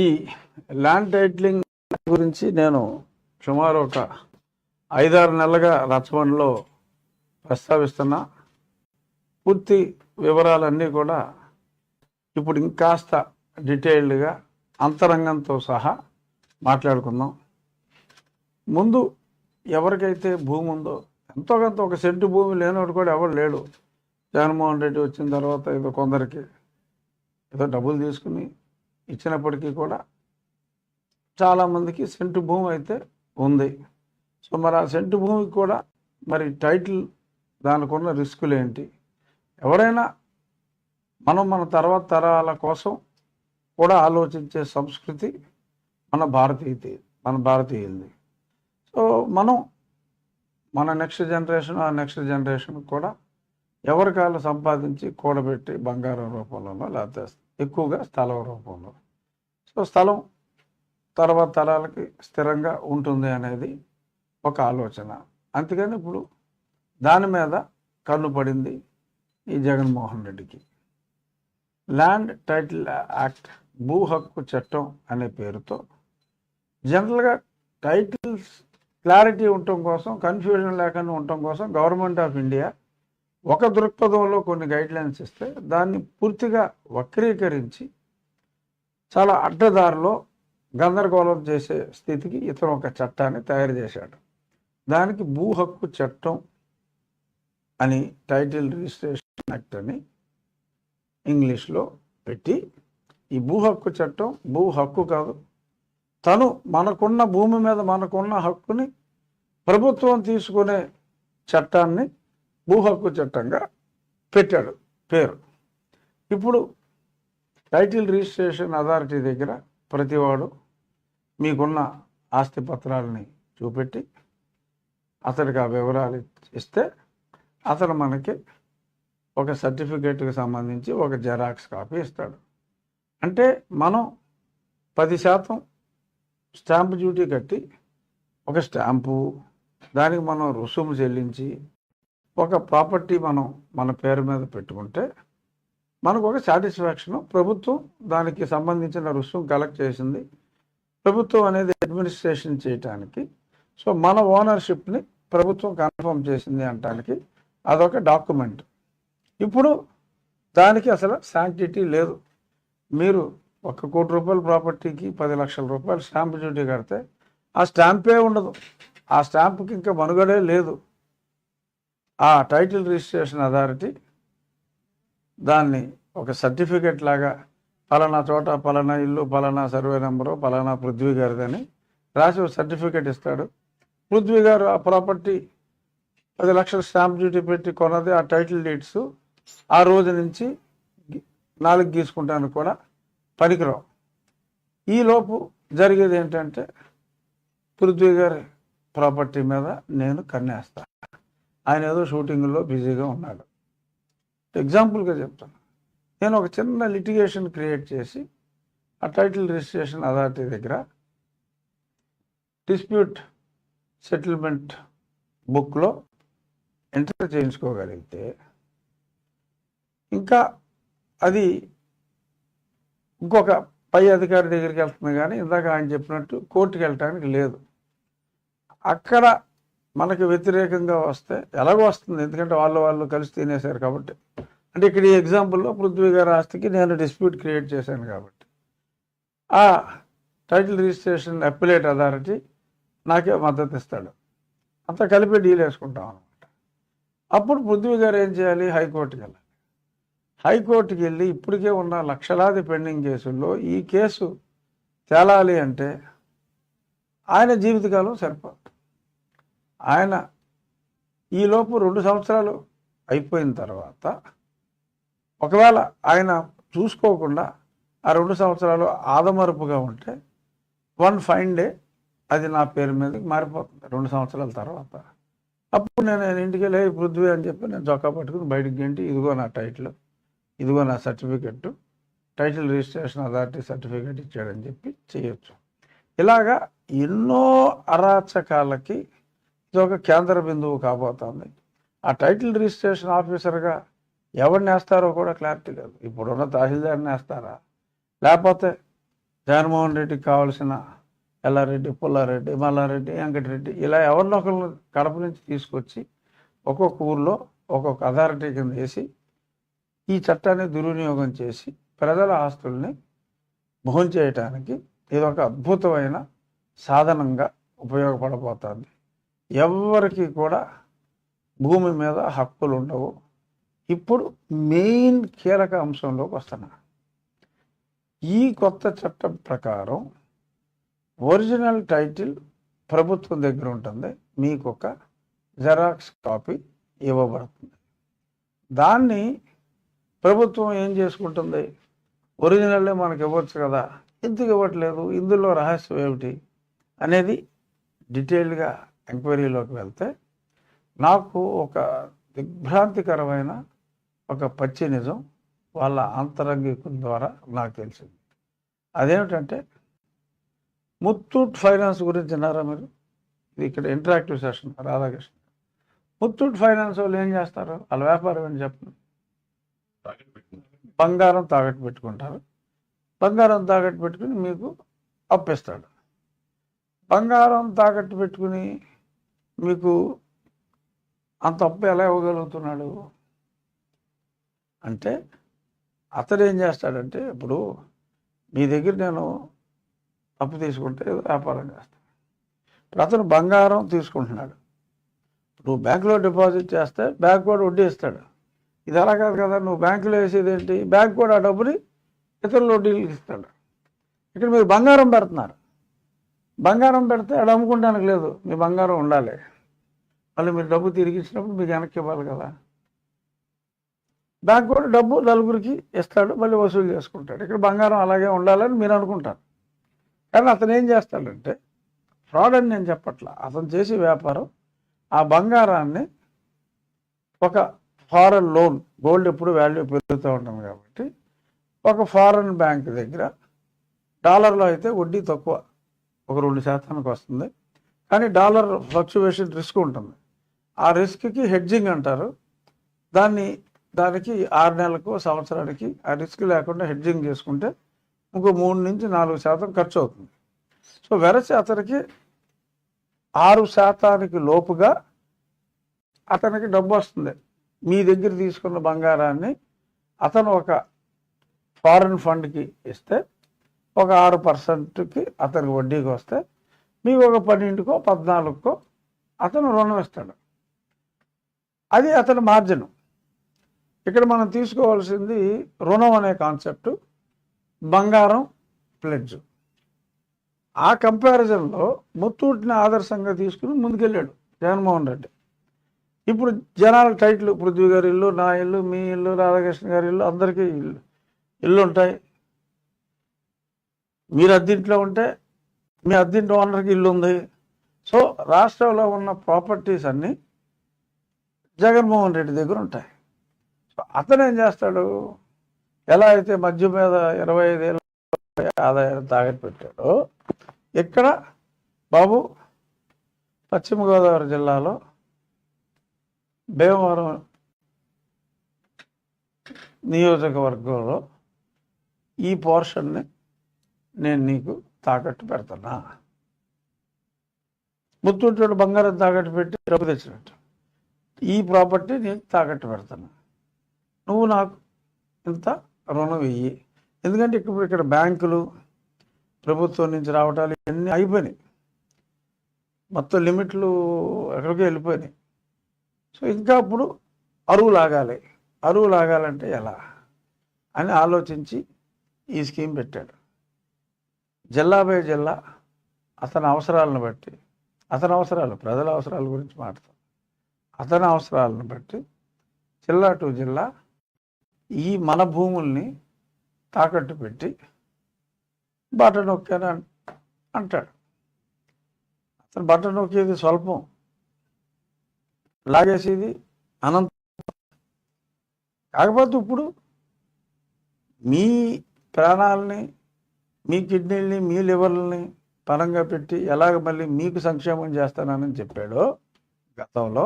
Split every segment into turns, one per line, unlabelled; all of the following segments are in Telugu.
ఈ ల్యాండ్ టైటిలింగ్ గురించి నేను సుమారు ఒక ఐదారు నెలలుగా రచవన్లో ప్రస్తావిస్తున్నా. పూర్తి వివరాలన్నీ కూడా ఇప్పుడు ఇంకాస్త డీటెయిల్డ్గా అంతరంగంతో సహా మాట్లాడుకుందాం. ముందు ఎవరికైతే భూమి ఉందో ఎంతో కొంత ఒక సెంటు భూమి లేనివాడు కూడా ఎవరు లేడు. జగన్మోహన్ రెడ్డి వచ్చిన తర్వాత ఏదో కొందరికి ఏదో డబ్బులు తీసుకుని ఇచ్చినప్పటికీ కూడా చాలామందికి సెంటు భూమి అయితే ఉంది. సో మరి ఆ సెంటు భూమికి కూడా మరి టైటిల్ దానికి ఉన్న రిస్కులు ఏంటి ఎవరైనా మనం మన తర్వాత తరాల కోసం కూడా ఆలోచించే సంస్కృతి మన భారతీయది మన భారతీయులది. సో మనం మన నెక్స్ట్ జనరేషన్ ఆ నెక్స్ట్ జనరేషన్ కూడా ఎవరికాలు సంపాదించి కూడబెట్టి బంగారం రూపంలోనో లేకపోతే ఎక్కువగా స్థలం రూపంలో. సో స్థలం తర్వాత తరాలకి స్థిరంగా ఉంటుంది అనేది ఒక ఆలోచన. అందుకని ఇప్పుడు దాని మీద కన్ను పడింది ఈ జగన్మోహన్ రెడ్డికి. ల్యాండ్ టైటిల్ యాక్ట్ భూ హక్కు చట్టం అనే పేరుతో జనరల్గా టైటిల్స్ క్లారిటీ ఉండటం కోసం కన్ఫ్యూజన్ లేకుండా ఉండటం కోసం గవర్నమెంట్ ఆఫ్ ఇండియా ఒక దృక్పథంలో కొన్ని గైడ్లైన్స్ ఇస్తే దాన్ని పూర్తిగా వక్రీకరించి చాలా అడ్డదారిలో గందరగోళం చేసే స్థితికి ఇతను ఒక చట్టాన్ని తయారు చేశాడు. దానికి భూ హక్కు చట్టం అని టైటిల్ రిజిస్ట్రేషన్ యాక్ట్ అని ఇంగ్లీష్లో పెట్టి ఈ భూ హక్కు చట్టం భూ హక్కు కాదు తను మనకున్న భూమి మీద మనకున్న హక్కుని ప్రభుత్వం తీసుకునే చట్టాన్ని భూ హక్కు చట్టంగా పెట్టాడు పేరు. ఇప్పుడు టైటిల్ రిజిస్ట్రేషన్ అథారిటీ దగ్గర ప్రతివాడు మీకున్న ఆస్తి పత్రాలని చూపెట్టి అతడికి ఆ వివరాలు ఇస్తే అతను మనకి ఒక సర్టిఫికేట్కి సంబంధించి ఒక జెరాక్స్ కాపీ ఇస్తాడు. అంటే మనం పది శాతం స్టాంప్ డ్యూటీ కట్టి ఒక స్టాంపు దానికి మనం రుసుము చెల్లించి ఒక ప్రాపర్టీ మనం మన పేరు మీద పెట్టుకుంటే మనకు ఒక సాటిస్ఫాక్షన్ ప్రభుత్వం దానికి సంబంధించిన రుసుము కలెక్ట్ చేసింది. ప్రభుత్వం అనేది అడ్మినిస్ట్రేషన్ చేయటానికి సో మన ఓనర్షిప్ని ప్రభుత్వం కన్ఫర్మ్ చేసింది అనటానికి అదొక డాక్యుమెంట్. ఇప్పుడు దానికి అసలు శాంక్టిటీ లేదు. మీరు ఒక కోటి రూపాయల ప్రాపర్టీకి పది లక్షల రూపాయలు స్టాంప్ డ్యూటీ కడితే ఆ స్టాంపే ఉండదు. ఆ స్టాంప్కి ఇంకా మనుగడే లేదు. ఆ టైటిల్ రిజిస్ట్రేషన్ అథారిటీ దాన్ని ఒక సర్టిఫికెట్ లాగా పలానా చోట పలానా ఇల్లు పలానా సర్వే నెంబరు పలానా పృథ్వీ గారిదని రాసి ఒక సర్టిఫికెట్ ఇస్తాడు. పృథ్వీ గారు ఆ ప్రాపర్టీ పది లక్షల స్టాంప్ డ్యూటీ పెట్టి కొన్నది ఆ టైటిల్ డీట్స్ ఆ రోజు నుంచి నాలుగు గీసుకుంటాను కూడా పనికిరావు. ఈలోపు జరిగేది ఏంటంటే పృథ్వీ గారి ప్రాపర్టీ మీద నేను కన్నేస్తాను ఆయన ఏదో షూటింగ్లో బిజీగా ఉన్నాడు. ఎగ్జాంపుల్గా చెప్తాను. నేను ఒక చిన్న లిటిగేషన్ క్రియేట్ చేసి ఆ టైటిల్ రిజిస్ట్రేషన్ అథారిటీ దగ్గర డిస్ప్యూట్ సెటిల్మెంట్ బుక్లో ఎంటర్ చేయించుకోగలిగితే ఇంకా అది ఇంకొక పై అధికారి దగ్గరికి వెళ్తుంది కానీ ఇందాక ఆయన చెప్పినట్టు కోర్టుకి వెళ్ళటానికి లేదు. అక్కడ మనకి వ్యతిరేకంగా వస్తే ఎలాగో వస్తుంది. ఎందుకంటే వాళ్ళు వాళ్ళు కలిసి తినేశారు కాబట్టి. అంటే ఇక్కడ ఈ ఎగ్జాంపుల్లో పృథ్వీ గారి ఆస్తికి నేను డిస్ప్యూట్ క్రియేట్ చేశాను కాబట్టి. ఆ టైటిల్ రిజిస్ట్రేషన్ అప్పిలేట్ అథారిటీ నాకే మద్దతు ఇస్తాడు. అంతా కలిపి డీల్ వేసుకుంటాం అనమాట అప్పుడు పృథ్వీ గారు ఏం చేయాలి? హైకోర్టుకి వెళ్ళాలి. హైకోర్టుకి వెళ్ళి ఇప్పటికే ఉన్న లక్షలాది పెండింగ్ కేసుల్లో ఈ కేసు తేలాలి అంటే ఆయన జీవితకాలం సరిపోదు. ఆయన ఈలోపు రెండు సంవత్సరాలు అయిపోయిన తర్వాత ఒకవేళ ఆయన చూసుకోకుండా ఆ రెండు సంవత్సరాలు ఆదమరుపుగా ఉంటే వన్ ఫైన్ డే అది నా పేరు మీదకి మారిపోతుంది రెండు సంవత్సరాల తర్వాత. అప్పుడు నేను నేను ఇంటికి వెళ్ళి పృథ్వీ అని చెప్పి నేను చొక్కా పట్టుకుని బయటికి గంటి ఇదిగో నా టైటిల్ ఇదిగో నా certificate title registration authority certificate ఇచ్చాడని చెప్పి చేయొచ్చు. ఇలాగా ఎన్నో అరాచకాలకి ఇది ఒక కేంద్ర బిందువు కాబోతోంది. ఆ టైటిల్ రిజిస్ట్రేషన్ ఆఫీసర్గా ఎవరిని వేస్తారో కూడా క్లారిటీ లేదు. ఇప్పుడున్న తహసీల్దార్ని వేస్తారా లేకపోతే జగన్మోహన్ రెడ్డికి కావాల్సిన ఎల్లారెడ్డి పుల్లారెడ్డి మల్లారెడ్డి వెంకటరెడ్డి ఇలా ఎవరినొకరిని కడప నుంచి తీసుకొచ్చి ఒక్కొక్క ఊర్లో ఒక్కొక్క అథారిటీ కింద వేసి ఈ చట్టాన్ని దుర్వినియోగం చేసి ప్రజల ఆస్తుల్ని భోం చేయటానికి ఇది ఒక అద్భుతమైన సాధనంగా ఉపయోగపడబోతుంది. ఎవరికి కూడా భూమి మీద హక్కులు ఉండవు. ఇప్పుడు మెయిన్ కీలక అంశంలోకి వస్తున్నా ఈ కొత్త చట్టం ప్రకారం ఒరిజినల్ టైటిల్ ప్రభుత్వం దగ్గర ఉంటుంది. మీకు ఒక జెరాక్స్ కాపీ ఇవ్వబడుతుంది. దాన్ని ప్రభుత్వం ఏం చేసుకుంటుంది? ఒరిజినల్లే మనకి ఇవ్వచ్చు కదా? ఎందుకు ఇవ్వట్లేదు? ఇందులో రహస్యం ఏమిటి? అనేది డీటెయిల్గా ఎంక్వైరీలోకి వెళ్తే నాకు ఒక దిగ్భ్రాంతికరమైన ఒక పచ్చి నిజం వాళ్ళ అంతరంగికం ద్వారా నాకు తెలిసింది. అదేమిటంటే ముత్తూట్ ఫైనాన్స్ గురించి విన్నారా మీరు? ఇది ఇక్కడ interactive session Radhakrishna. Muthoot finance వాళ్ళు ఏం చేస్తారు? వాళ్ళ వ్యాపారం ఏంటి చెప్పండి. బంగారం తాకట్టు పెట్టుకుంటారు. బంగారం తాకట్టు పెట్టుకుని మీకు అప్పిస్తాడు. బంగారం తాకట్టు పెట్టుకుని మీకు అంత అప్పు ఎలా ఇవ్వగలుగుతున్నాడు? అంటే అతడు ఏం చేస్తాడంటే ఇప్పుడు మీ దగ్గర నేను అప్పు తీసుకుంటే వ్యాపారం చేస్తాను ఇప్పుడు అతను బంగారం తీసుకుంటున్నాడు. నువ్వు బ్యాంకులో డిపాజిట్ చేస్తే బ్యాంక్ కూడా వడ్డీ ఇస్తాడు ఇది అలా కాదు కదా నువ్వు బ్యాంకులో వేసేది ఏంటి? బ్యాంక్ కూడా ఆ డబ్బుని ఇతరుల వడ్డీలకు ఇస్తాడు. ఇక్కడ మీరు బంగారం పెడుతున్నారు. బంగారం పెడితే అది అమ్ముకుంటానికి లేదు. మీ బంగారం ఉండాలి. మళ్ళీ మీరు డబ్బు తిరిగి ఇచ్చినప్పుడు మీకు వెనక్కి ఇవ్వాలి కదా. బ్యాంక్ కూడా డబ్బు నలుగురికి ఇస్తాడు మళ్ళీ వసూలు చేసుకుంటాడు. ఇక్కడ బంగారం అలాగే ఉండాలని మీరు అనుకుంటారు. కానీ అతను ఏం చేస్తాడంటే ఫ్రాడ్ అని నేను చెప్పట్లా అతను చేసే వ్యాపారం ఆ బంగారాన్ని ఒక ఫారెన్ లోన్ గోల్డ్ ఎప్పుడు వాల్యూ పెరుగుతూ ఉంటుంది కాబట్టి ఒక ఫారెన్ బ్యాంక్ దగ్గర డాలర్లో అయితే వడ్డీ తక్కువ ఒక రెండు శాతానికి వస్తుంది. కానీ డాలర్ ఫ్లక్చువేషన్ రిస్క్ ఉంటుంది. ఆ రిస్క్కి హెడ్జింగ్ అంటారు. దాన్ని దానికి ఆరు నెలలకు సంవత్సరానికి ఆ రిస్క్ లేకుండా హెడ్జింగ్ చేసుకుంటే ఇంకో మూడు నుంచి నాలుగు శాతం ఖర్చు అవుతుంది. సో వెరసి అతనికి ఆరు శాతానికి లోపుగా అతనికి డబ్బు వస్తుంది. మీ దగ్గర తీసుకున్న బంగారాన్ని అతను ఒక ఫారెన్ ఫండ్కి ఇస్తే ఒక ఆరు పర్సెంట్కి అతనికి వడ్డీకి వస్తే మీకు ఒక పన్నెండుకో పద్నాలుగుకో అతను రుణం ఇస్తాడు. అది అతని మార్జిన్. ఇక్కడ మనం తీసుకోవాల్సింది రుణం అనే కాన్సెప్ట్ బంగారం ప్లెడ్జ్. ఆ కంపారిజన్లో ముత్తూటిని ఆదర్శంగా తీసుకుని ముందుకెళ్ళాడు జగన్మోహన్ రెడ్డి. ఇప్పుడు జనాల టైట్లు పృథ్వీ గారి ఇల్లు నా ఇల్లు మీ ఇల్లు రాధాకృష్ణ గారి ఇల్లు అందరికీ ఇల్లు ఇల్లు ఉంటాయి. మీరు అద్దీంట్లో ఉంటే మీ అద్దీంట్లో ఓనర్కి ఇల్లు ఉంది. సో రాష్ట్రంలో ఉన్న ప్రాపర్టీస్ అన్నీ జగన్మోహన్ రెడ్డి దగ్గర ఉంటాయి. అతను ఏం చేస్తాడు? ఎలా అయితే మధ్య మీద ఇరవై ఐదేళ్ళ ఆదాయాన్ని తాగట్టు పెట్టాడో ఇక్కడ బాబు పశ్చిమ గోదావరి జిల్లాలో భీమవరం నియోజకవర్గంలో ఈ పోర్షన్ని నేను నీకు తాకట్టు పెడతానా? ముత్తూరు బంగారం తాకట్టు పెట్టి డబ్బు తెచ్చినట్టు. ఈ ప్రాపర్టీ నేను తాకట్టు పెడతాను. నువ్వు నాకు ఇంత రుణం వెయ్యి ఎందుకంటే ఇప్పుడు ఇక్కడ బ్యాంకులు ప్రభుత్వం నుంచి రావటాలు ఇవన్నీ అయిపోయినాయి. మొత్తం లిమిట్లు ఎక్కడికి వెళ్ళిపోయినాయి. సో ఇంకా అప్పుడు అరువు లాగాలి. అరువు లాగాలంటే ఎలా అని ఆలోచించి ఈ స్కీమ్ పెట్టాడు. జిల్లా బై జిల్లా అతని అవసరాలను బట్టి అతని అవసరాలు ప్రజల అవసరాల గురించి మాట్లాడతాం. అతని అవసరాలను బట్టి జిల్లా టు జిల్లా ఈ మన భూముల్ని తాకట్టు పెట్టి బట్ట నొక్కాను అంటాడు. అతను బట్ట నొక్కేది స్వల్పం. లాగేసేది అనంత. కాకపోతే ఇప్పుడు మీ ప్రాణాలని మీ కిడ్నీల్ని మీ లివర్లని పరంగా పెట్టి ఎలాగ మళ్ళీ మీకు సంక్షేమం చేస్తానని చెప్పాడో గతంలో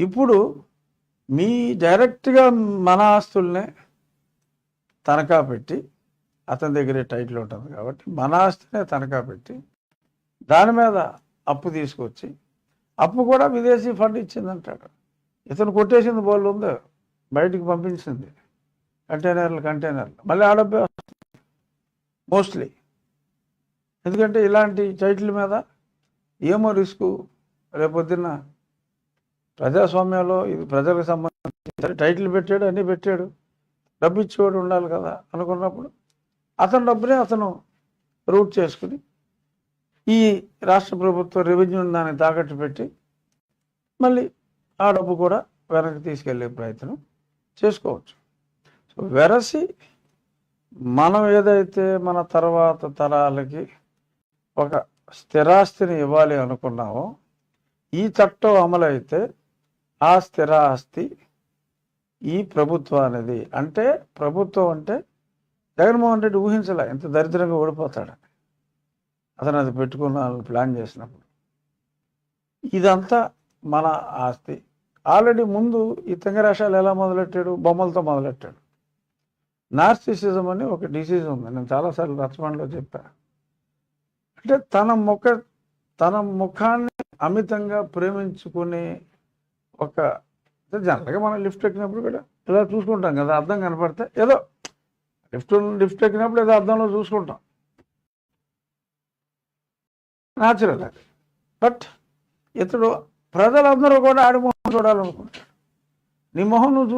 ఇప్పుడు మీ డైరెక్ట్గా మన ఆస్తుల్నే తనఖా పెట్టి అతని దగ్గరే టైటిల్ ఉంటుంది కాబట్టి మన ఆస్తినే తనఖా పెట్టి దాని మీద అప్పు తీసుకొచ్చి అప్పు కూడా విదేశీ ఫండ్ ఇచ్చిందంటాడు. ఇతను కొట్టేసింది బోళ్ళు ఉందో బయటికి పంపించింది. కంటైనర్లు కంటైనర్లు. మళ్ళీ ఆ డబ్బే వస్తుంది. మోస్ట్లీ ఎందుకంటే ఇలాంటి టైటిల్ మీద ఏమో రిస్క్ రేపొద్దున్న ప్రజాస్వామ్యంలో ఇది ప్రజలకు సంబంధించి టైటిల్ పెట్టాడు అన్నీ పెట్టాడు. డబ్బు ఇచ్చేవాడు ఉండాలి కదా అనుకున్నప్పుడు. అతని డబ్బునే అతను రూట్ చేసుకుని ఈ రాష్ట్ర ప్రభుత్వం రెవెన్యూ దాన్ని తాకట్టు పెట్టి మళ్ళీ ఆ డబ్బు కూడా వెనక్కి తీసుకెళ్ళే ప్రయత్నం చేసుకోవచ్చు. సో వెరసి మనం ఏదైతే మన తర్వాత తరాలకి ఒక స్థిరాస్తిని ఇవ్వాలి అనుకున్నామో ఈ చట్టం అమలైతే ఆ స్థిర ఆస్తి ఈ ప్రభుత్వానిది అంటే ప్రభుత్వం అంటే జగన్మోహన్ రెడ్డి ఊహించలే ఇంత దరిద్రంగా ఓడిపోతాడని అతను అది పెట్టుకున్నాను ప్లాన్ చేసినప్పుడు. ఇదంతా మన ఆస్తి. ఆల్రెడీ ముందు ఈ తెంగరాశాలు ఎలా మొదలెట్టాడు? బొమ్మలతో మొదలెట్టాడు. నార్సిసిజం అని ఒక డిసీజ్ ఉంది. నేను చాలాసార్లు రచమండలో చెప్పాను అంటే తన ముఖ తన ముఖాన్ని అమితంగా ప్రేమించుకునే ఒక జనరల్గా మనం లిఫ్ట్ ఎక్కినప్పుడు కూడా ఇలా చూసుకుంటాం కదా అర్థం కనపడితే ఏదో లిఫ్ట్ లిఫ్ట్ ఎక్కినప్పుడు ఏదో అర్థంలో చూసుకుంటాం. న్యాచురల్ అది. బట్ ఇతడు ప్రజలందరూ కూడా ఆడి మొహం చూడాలనుకుంటాడు. నీ మొహం నువ్వు